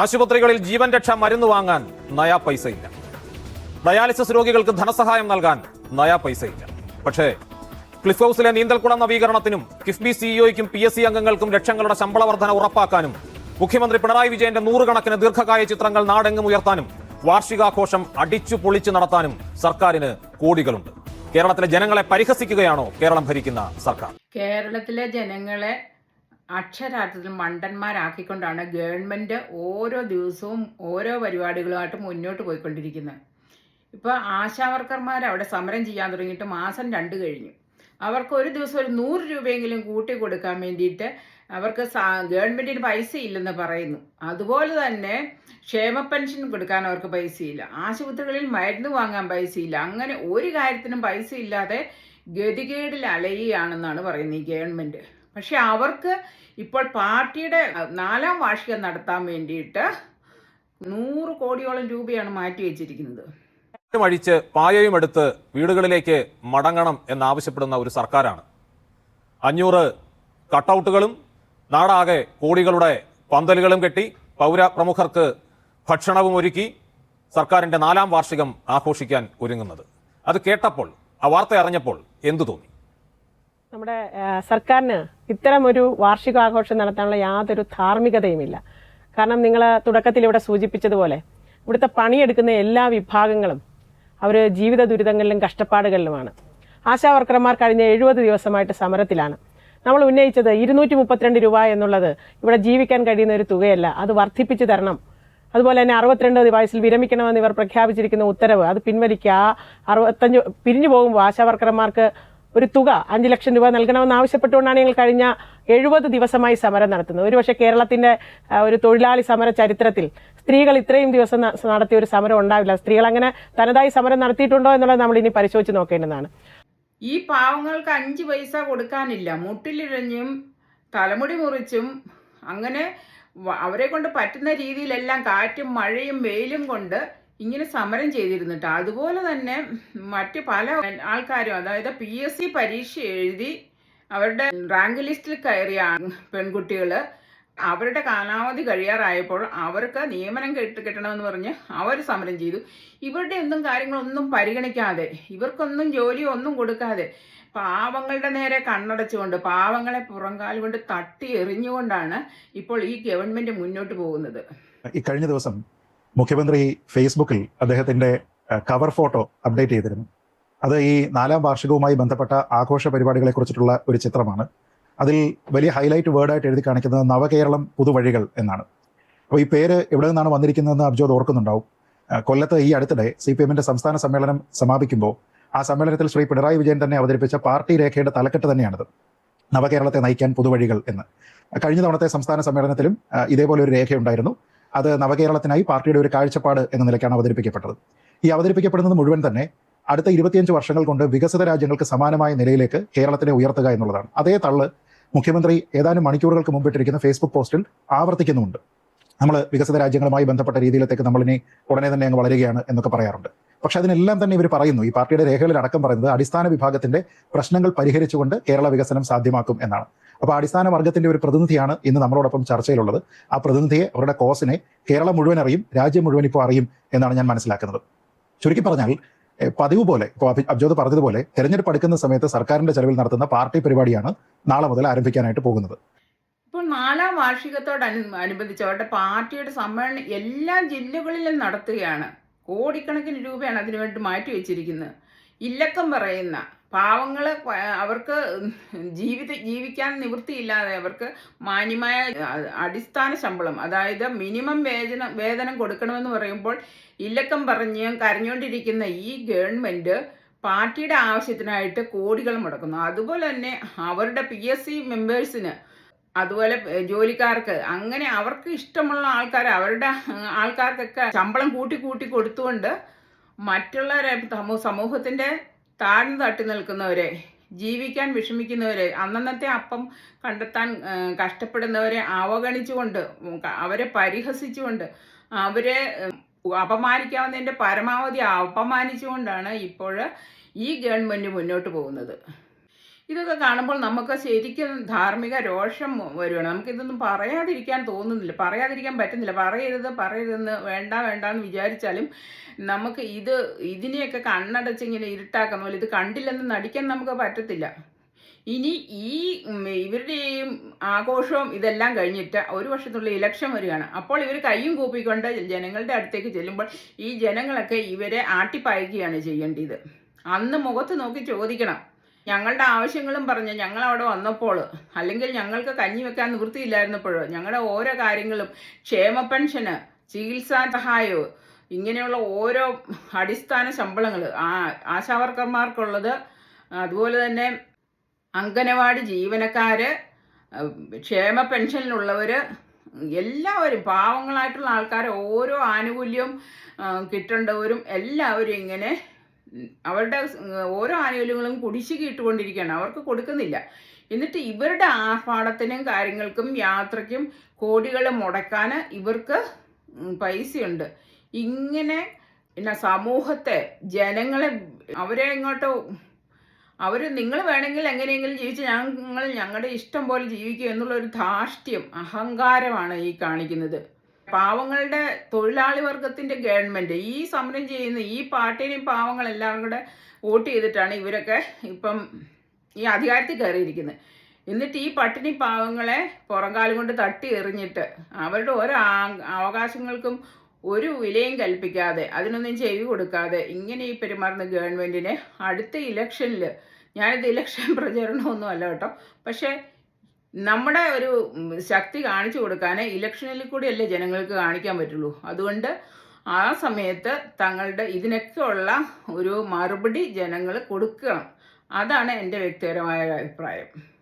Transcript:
ആശുപത്രികളിൽ ജീവൻ രക്ഷാ മരുന്ന് വാങ്ങാൻ നയാ പൈസയില്ല. ഡയാലിസിസ് രോഗികൾക്ക് ധനസഹായം നൽകാൻ നയാ പൈസയില്ല. പക്ഷേ ക്ലിഫ് ഹൗസിലെ നീന്തൽക്കുളം നവീകരണത്തിനും കിഫ്ബി സിഇഒയ്ക്കും പി എസ് സി അംഗങ്ങൾക്കും ലക്ഷങ്ങളുടെ ശമ്പള വർധന ഉറപ്പാക്കാനും മുഖ്യമന്ത്രി പിണറായി വിജയന്റെ നൂറുകണക്കിന് ദീർഘകായ ചിത്രങ്ങൾ നാടെങ്ങും ഉയർത്താനും വാർഷികാഘോഷം അടിച്ചു പൊളിച്ചു നടത്താനും സർക്കാരിന് കോടികളുണ്ട്. കേരളത്തിലെ ജനങ്ങളെ പരിഹസിക്കുകയാണോ കേരളം ഭരിക്കുന്ന സർക്കാർ? കേരളത്തിലെ ജനങ്ങളെ അക്ഷരാർത്ഥത്തിൽ മണ്ടന്മാരാക്കിക്കൊണ്ടാണ് ഗവൺമെന്റ് ഓരോ ദിവസവും ഓരോ പരിപാടികളുമായിട്ട് മുന്നോട്ട് പോയിക്കൊണ്ടിരിക്കുന്നത്. ഇപ്പോൾ ആശാവർക്കർമാർ അവിടെ സമരം ചെയ്യാൻ തുടങ്ങിയിട്ട് മാസം രണ്ട് കഴിഞ്ഞു. അവർക്ക് ഒരു ദിവസം ഒരു നൂറ് രൂപയെങ്കിലും കൂട്ടി കൊടുക്കാൻ വേണ്ടിയിട്ട് അവർക്ക് ഗവൺമെന്റിന് പൈസ ഇല്ലെന്ന് പറയുന്നു. അതുപോലെ തന്നെ ക്ഷേമ പെൻഷൻ കൊടുക്കാൻ അവർക്ക് പൈസയില്ല ആശുപത്രികളിൽ മരുന്ന് വാങ്ങാൻ പൈസയില്ല അങ്ങനെ ഒരു കാര്യത്തിനും പൈസ ഇല്ലാതെ ഗതികേടിൽ അലയുകയാണെന്നാണ് പറയുന്നത് ഈ ഗവൺമെന്റ് പക്ഷെ അവർക്ക് ഇപ്പോൾ പാർട്ടിയുടെ നാലാം വാർഷികം നടത്താൻ വേണ്ടിയിട്ട് നൂറ് കോടിയോളം രൂപയാണ് മാറ്റി വെച്ചിരിക്കുന്നത്. അഴിച്ച് പായയും എടുത്ത് വീടുകളിലേക്ക് മടങ്ങണം എന്നാവശ്യപ്പെടുന്ന ഒരു സർക്കാരാണ്. അഞ്ഞൂറ് കട്ടൗട്ടുകളും നാടാകെ കോടികളുടെ പന്തലുകളും കെട്ടി പൗര പ്രമുഖർക്ക് ഭക്ഷണവും ഒരുക്കി സർക്കാരിന്റെ നാലാം വാർഷികം ആഘോഷിക്കാൻ ഒരുങ്ങുന്നത്. അത് കേട്ടപ്പോൾ ആ വാർത്ത അറിഞ്ഞപ്പോൾ എന്തു തോന്നി? നമ്മുടെ സർക്കാരിന് ഇത്തരം ഒരു വാർഷികാഘോഷം നടത്താനുള്ള യാതൊരു ധാർമ്മികതയുമില്ല. കാരണം നിങ്ങൾ തുടക്കത്തിൽ ഇവിടെ സൂചിപ്പിച്ചതുപോലെ ഇവിടുത്തെ പണിയെടുക്കുന്ന എല്ലാ വിഭാഗങ്ങളും അവർ ജീവിത ദുരിതങ്ങളിലും കഷ്ടപ്പാടുകളിലുമാണ്. ആശാവർക്കർമാർ കഴിഞ്ഞ എഴുപത് ദിവസമായിട്ട് സമരത്തിലാണ്. നമ്മൾ ഉന്നയിച്ചത് ഇരുന്നൂറ്റി മുപ്പത്തിരണ്ട് രൂപ എന്നുള്ളത് ഇവിടെ ജീവിക്കാൻ കഴിയുന്ന ഒരു തുകയല്ല. അത് വർദ്ധിപ്പിച്ചു തരണം. അതുപോലെ തന്നെ അറുപത്തിരണ്ട് വയസ്സിൽ വിരമിക്കണമെന്ന് ഇവർ പ്രഖ്യാപിച്ചിരിക്കുന്ന ഉത്തരവ് അത് പിൻവലിക്കുക. അറുപത്തഞ്ച് പിരിഞ്ഞു പോകുമ്പോൾ ആശാവർക്കർമാർക്ക് ഒരു തുക അഞ്ച് ലക്ഷം രൂപ നൽകണമെന്ന് ആവശ്യപ്പെട്ടുകൊണ്ടാണ് ഞങ്ങൾ കഴിഞ്ഞ എഴുപത് ദിവസമായി സമരം നടത്തുന്നത്. ഒരുപക്ഷെ കേരളത്തിന്റെ ഒരു തൊഴിലാളി സമര ചരിത്രത്തിൽ സ്ത്രീകൾ ഇത്രയും ദിവസം നടത്തിയ ഒരു സമരം ഉണ്ടാവില്ല. സ്ത്രീകൾ അങ്ങനെ തനതായി സമരം നടത്തിയിട്ടുണ്ടോ എന്നുള്ളത് നമ്മൾ ഇനി പരിശോധിച്ച് നോക്കേണ്ടതാണ്. ഈ പാവങ്ങൾക്ക് അഞ്ച് പൈസ കൊടുക്കാനില്ല. മുട്ടിലിഴഞ്ഞും തലമുടി മുറിച്ചും അങ്ങനെ അവരെ കൊണ്ട് പറ്റുന്ന രീതിയിലെല്ലാം കാറ്റും മഴയും വെയിലും കൊണ്ട് ഇങ്ങനെ സമരം ചെയ്തിരുന്നിട്ട്. അതുപോലെ തന്നെ മറ്റു പല ആൾക്കാരും അതായത് പി എസ് സി പരീക്ഷ എഴുതി അവരുടെ റാങ്ക് ലിസ്റ്റിൽ കയറിയ പെൺകുട്ടികൾ അവരുടെ കാലാവധി കഴിയാറായപ്പോൾ അവർക്ക് നിയമനം കെട്ട് കിട്ടണമെന്ന് പറഞ്ഞ് അവർ സമരം ചെയ്തു. ഇവരുടെ ഒന്നും കാര്യങ്ങളൊന്നും പരിഗണിക്കാതെ ഇവർക്കൊന്നും ജോലി ഒന്നും കൊടുക്കാതെ പാവങ്ങളുടെ നേരെ കണ്ണടച്ചുകൊണ്ട് പാവങ്ങളെ പുറംകാൽ കൊണ്ട് തട്ടി എറിഞ്ഞുകൊണ്ടാണ് ഇപ്പോൾ ഈ ഗവൺമെന്റ് മുന്നോട്ട് പോകുന്നത്. ഈ കഴിഞ്ഞ ദിവസം മുഖ്യമന്ത്രി ഫേസ്ബുക്കിൽ അദ്ദേഹത്തിന്റെ കവർ ഫോട്ടോ അപ്ഡേറ്റ് ചെയ്തിരുന്നു. അത് ഈ നാലാം വാർഷികവുമായി ബന്ധപ്പെട്ട ആഘോഷ പരിപാടികളെ കുറിച്ചിട്ടുള്ള ഒരു ചിത്രമാണ്. അതിൽ വലിയ ഹൈലൈറ്റ് വേർഡായിട്ട് എഴുതി കാണിക്കുന്നത് നവകേരളം പുതുവഴികൾ എന്നാണ്. അപ്പോൾ ഈ പേര് എവിടെ നിന്നാണ് വന്നിരിക്കുന്നതെന്ന് അബ്ജോദ് ഓർക്കുന്നുണ്ടാവും. കൊല്ലത്ത് ഈ അടുത്തിടെ സി പി എമ്മിന്റെ സംസ്ഥാന സമ്മേളനം സമാപിക്കുമ്പോൾ ആ സമ്മേളനത്തിൽ ശ്രീ പിണറായി വിജയൻ തന്നെ അവതരിപ്പിച്ച പാർട്ടി രേഖയുടെ തലക്കെട്ട് തന്നെയാണത്. നവകേരളത്തെ നയിക്കാൻ പുതുവഴികൾ എന്ന്. കഴിഞ്ഞ തവണത്തെ സംസ്ഥാന സമ്മേളനത്തിലും ഇതേപോലെ ഒരു രേഖയുണ്ടായിരുന്നു. അത് നവകേരളത്തിനായി പാർട്ടിയുടെ ഒരു കാഴ്ചപ്പാട് എന്ന നിലയ്ക്കാണ് അവതരിപ്പിക്കപ്പെട്ടത്. ഈ അവതരിപ്പിക്കപ്പെടുന്നത് മുഴുവൻ തന്നെ അടുത്ത ഇരുപത്തിയഞ്ച് വർഷങ്ങൾ കൊണ്ട് വികസിത രാജ്യങ്ങൾക്ക് സമാനമായ നിലയിലേക്ക് കേരളത്തിനെ ഉയർത്തുക എന്നുള്ളതാണ്. അതേ തള്ള് മുഖ്യമന്ത്രി ഏതാനും മണിക്കൂറുകൾക്ക് മുമ്പിട്ടിരിക്കുന്ന ഫേസ്ബുക്ക് പോസ്റ്റിൽ ആവർത്തിക്കുന്നുമുണ്ട്. നമ്മൾ വികസിത രാജ്യങ്ങളുമായി ബന്ധപ്പെട്ട രീതിയിലേക്ക് നമ്മളിനി ഉടനെ തന്നെ അങ്ങ് വളരുകയാണ് എന്നൊക്കെ പറയാറുണ്ട്. പക്ഷെ അതിനെല്ലാം തന്നെ ഇവർ പറയുന്നു. ഈ പാർട്ടിയുടെ രേഖകളിൽ അടക്കം പറയുന്നത് അടിസ്ഥാന വിഭാഗത്തിന്റെ പ്രശ്നങ്ങൾ പരിഹരിച്ചുകൊണ്ട് കേരള വികസനം സാധ്യമാക്കും എന്നാണ്. അപ്പോൾ അടിസ്ഥാന വർഗത്തിന്റെ ഒരു പ്രതിനിധിയാണ് ഇന്ന് നമ്മളോടൊപ്പം ചർച്ചയിലുള്ളത്. ആ പ്രതിനിധിയെ അവരുടെ കോസിനെ കേരളം മുഴുവൻ അറിയും രാജ്യം മുഴുവൻ ഇപ്പോൾ അറിയും എന്നാണ് ഞാൻ മനസ്സിലാക്കുന്നത്. ചുരുക്കി പറഞ്ഞാൽ പതിവ് പോലെ ഇപ്പോൾ അബ്ജോദ് പറഞ്ഞതുപോലെ തെരഞ്ഞെടുപ്പ് അടുക്കുന്ന സമയത്ത് സർക്കാരിന്റെ ചെലവിൽ നടത്തുന്ന പാർട്ടി പരിപാടിയാണ് നാളെ മുതൽ ആരംഭിക്കാനായിട്ട് പോകുന്നത്. ഇപ്പോൾ നാലാം വാർഷികത്തോടനു അനുബന്ധിച്ച് അവരുടെ പാർട്ടിയുടെ സമ്മേളനം എല്ലാ ജില്ലകളിലും നടത്തുകയാണ്. കോടിക്കണക്കിന് രൂപയാണ് അതിനുവേണ്ടി മാറ്റി വെച്ചിരിക്കുന്നത്. ഇല്ലക്കം പറയുന്ന പാവങ്ങൾ അവർക്ക് ജീവിത ജീവിക്കാൻ നിവൃത്തിയില്ലാതെ അവർക്ക് മാന്യമായ അടിസ്ഥാന ശമ്പളം അതായത് മിനിമം വേതനം വേതനം കൊടുക്കണമെന്ന് പറയുമ്പോൾ ഇല്ലക്കം പറഞ്ഞ് കരഞ്ഞുകൊണ്ടിരിക്കുന്ന ഈ ഗവൺമെന്റ് പാർട്ടിയുടെ ആവശ്യത്തിനായിട്ട് കോടികൾ മുടക്കുന്നു. അതുപോലെ തന്നെ അവരുടെ പി എസ് സി മെമ്പേഴ്സിന് അതുപോലെ ജോലിക്കാർക്ക് അങ്ങനെ അവർക്ക് ഇഷ്ടമുള്ള ആൾക്കാർ അവരുടെ ആൾക്കാർക്കൊക്കെ ശമ്പളം കൂട്ടി കൂട്ടി കൊടുത്തുകൊണ്ട് മറ്റുള്ളവരെ സമൂ- സമൂഹത്തിന്റെ താഴ്ന്നു തട്ടി നിൽക്കുന്നവരെ ജീവിക്കാൻ വിഷമിക്കുന്നവരെ അന്നന്നത്തെ അപ്പം കണ്ടെത്താൻ കഷ്ടപ്പെടുന്നവരെ അവഗണിച്ചുകൊണ്ട് അവരെ പരിഹസിച്ചുകൊണ്ട് അവരെ അപമാനിക്കാവുന്നതിന്റെ പരമാവധി അപമാനിച്ചുകൊണ്ടാണ് ഇപ്പോൾ ഈ ഗവൺമെന്റ് മുന്നോട്ട് പോകുന്നത്. ഇതൊക്കെ കാണുമ്പോൾ നമുക്ക് ശരിക്കും ധാർമ്മിക രോഷം വരുവാണ്. നമുക്കിതൊന്നും പറയാതിരിക്കാൻ തോന്നുന്നില്ല. പറയാതിരിക്കാൻ പറ്റുന്നില്ല. പറയരുത് പറയരുതെന്ന് വേണ്ട വേണ്ട എന്ന് വിചാരിച്ചാലും നമുക്ക് ഇത് ഇതിനെയൊക്കെ കണ്ണടച്ച് ഇങ്ങനെ ഇരുട്ടാക്കുന്ന പോലെ ഇത് കണ്ടില്ലെന്ന് നടിക്കാൻ നമുക്ക് പറ്റത്തില്ല. ഇനി ഈ ഇവരുടെയും ആഘോഷവും ഇതെല്ലാം കഴിഞ്ഞിട്ട് ഒരു വർഷത്തുള്ള ഇലക്ഷൻ വരികയാണ്. അപ്പോൾ ഇവർ കയ്യും കൂപ്പിക്കൊണ്ട് ജനങ്ങളുടെ അടുത്തേക്ക് ചെല്ലുമ്പോൾ ഈ ജനങ്ങളൊക്കെ ഇവരെ ആട്ടിപ്പായിക്കുകയാണ് ചെയ്യേണ്ടത്. അന്ന് മുഖത്ത് നോക്കി ചോദിക്കണം. ഞങ്ങളുടെ ആവശ്യങ്ങളും പറഞ്ഞ് ഞങ്ങൾ അവിടെ വന്നപ്പോൾ അല്ലെങ്കിൽ ഞങ്ങൾക്ക് കഞ്ഞി വെക്കാൻ നിവൃത്തിയില്ലായിരുന്നപ്പോഴോ ഞങ്ങളുടെ ഓരോ കാര്യങ്ങളും ക്ഷേമ പെൻഷന് ചികിത്സാ സഹായവും ഇങ്ങനെയുള്ള ഓരോ അടിസ്ഥാന ശമ്പളങ്ങൾ ആ ആശാവർക്കർമാർക്കുള്ളത് അതുപോലെ തന്നെ അംഗനവാടി ജീവനക്കാർ ക്ഷേമ പെൻഷനിലുള്ളവർ എല്ലാവരും പാവങ്ങളായിട്ടുള്ള ആൾക്കാർ ഓരോ ആനുകൂല്യവും കിട്ടേണ്ടവരും എല്ലാവരും ഇങ്ങനെ അവരുടെ ഓരോ ആനുകൂല്യങ്ങളും കുടിശ്ശിക ഇട്ടുകൊണ്ടിരിക്കുകയാണ്. അവർക്ക് കൊടുക്കുന്നില്ല. എന്നിട്ട് ഇവരുടെ ആർഭാടത്തിനും കാര്യങ്ങൾക്കും യാത്രയ്ക്കും കോടികൾ മുടക്കാൻ ഇവർക്ക് പൈസയുണ്ട്. ഇങ്ങനെ പിന്നെ സമൂഹത്തെ ജനങ്ങളെ അവരെ ഇങ്ങോട്ട് അവർ നിങ്ങൾ വേണമെങ്കിൽ എങ്ങനെയെങ്കിലും ജീവിച്ച് ഞങ്ങൾ ഞങ്ങളുടെ ഇഷ്ടം പോലെ ജീവിക്കും എന്നുള്ളൊരു ധാർഷ്ട്യം അഹങ്കാരമാണ് ഈ കാണിക്കുന്നത്. പാവങ്ങളുടെ തൊഴിലാളി വർഗത്തിന്റെ ഗവൺമെന്റ് ഈ സമരം ചെയ്യുന്ന ഈ പാർട്ടിയിലെയും പാവങ്ങൾ എല്ലാവരും കൂടെ വോട്ട് ചെയ്തിട്ടാണ് ഇവരൊക്കെ ഇപ്പം ഈ അധികാരത്തിൽ കയറിയിരിക്കുന്നത്. എന്നിട്ട് ഈ പട്ടിണി പാവങ്ങളെ പുറംകാലം കൊണ്ട് തട്ടി എറിഞ്ഞിട്ട് അവരുടെ ഓരോ അവകാശങ്ങൾക്കും ഒരു വിലയും കൽപ്പിക്കാതെ അതിനൊന്നും ചെവി കൊടുക്കാതെ ഇങ്ങനെ ഈ പെരുമാറുന്ന ഗവൺമെന്റിനെ അടുത്ത ഇലക്ഷനിൽ ഞാനിത് ഇലക്ഷൻ പ്രചരണമൊന്നും അല്ല കേട്ടോ. പക്ഷേ നമ്മുടെ ഒരു ശക്തി കാണിച്ചു കൊടുക്കാൻ ഇലക്ഷനിൽ കൂടിയല്ലേ ജനങ്ങൾക്ക് കാണിക്കാൻ പറ്റുള്ളൂ. അതുകൊണ്ട് ആ സമയത്ത് തങ്ങളുടെ ഇതിനൊക്കെ ഉള്ള ഒരു മറുപടി ജനങ്ങൾ കൊടുക്കണം. അതാണ് എന്റെ വ്യക്തിപരമായ അഭിപ്രായം.